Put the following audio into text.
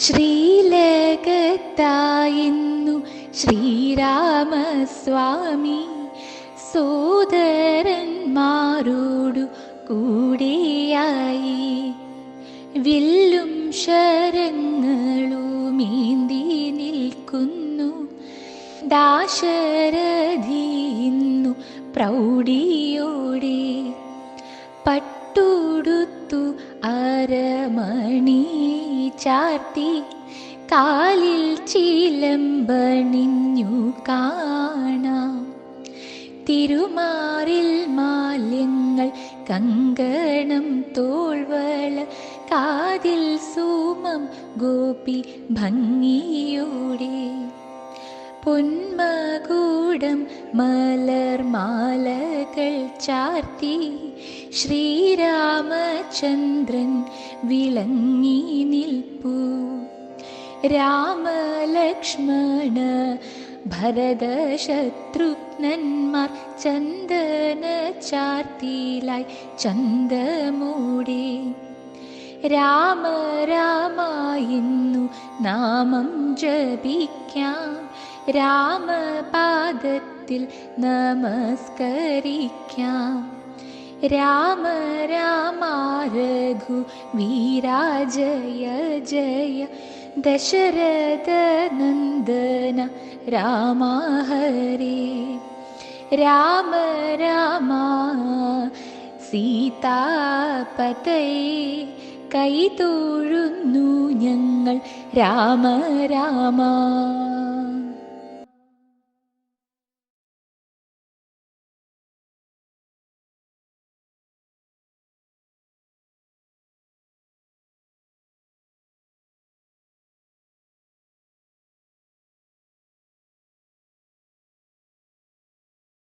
ശ്രീലകത്തായിന്നു ശ്രീരാമസ്വാമി സോദരന്മാരോടു കൂടിയായി. വില്ലും ശരങ്ങളുമേന്തി നിൽക്കുന്നു. ദാശരഥിന്നു പ്രൗഢിയോടെ പട്ടുടുത്തു അരമണി ചാർത്തി കാലിൽ ചീലമ്പണിഞ്ഞു കാണാം. തിരുമാറിൽ മാലിന്യങ്ങൾ കങ്കണം തോൾവള കാതിൽ സൂമം ഗോപി ഭംഗിയോടെ. പൊന്മകൂടം മലർമാലകൾ ചാർത്തി ശ്രീരാമചന്ദ്രൻ വിളങ്ങി നിൽപ്പൂ രാമലക്ഷ്മണ ഭരതശത്രുഘ്നന്മാർ ചന്ദന ചാർത്തിയിലായി ചന്ദമൂടെ. രാമ രാമായിന്നു നാമം ജപിക്കാം. രാമപാദത്തിൽ നമസ്കരിക്കാം. രാമ രാമ രഘു വീരാജയ ജയ. ദശരഥ നന്ദന ഹരേ. രാമ രാമ സീതാപതൈ കൈ തൊഴുന്നു ഞങ്ങൾ രാമ രാമ.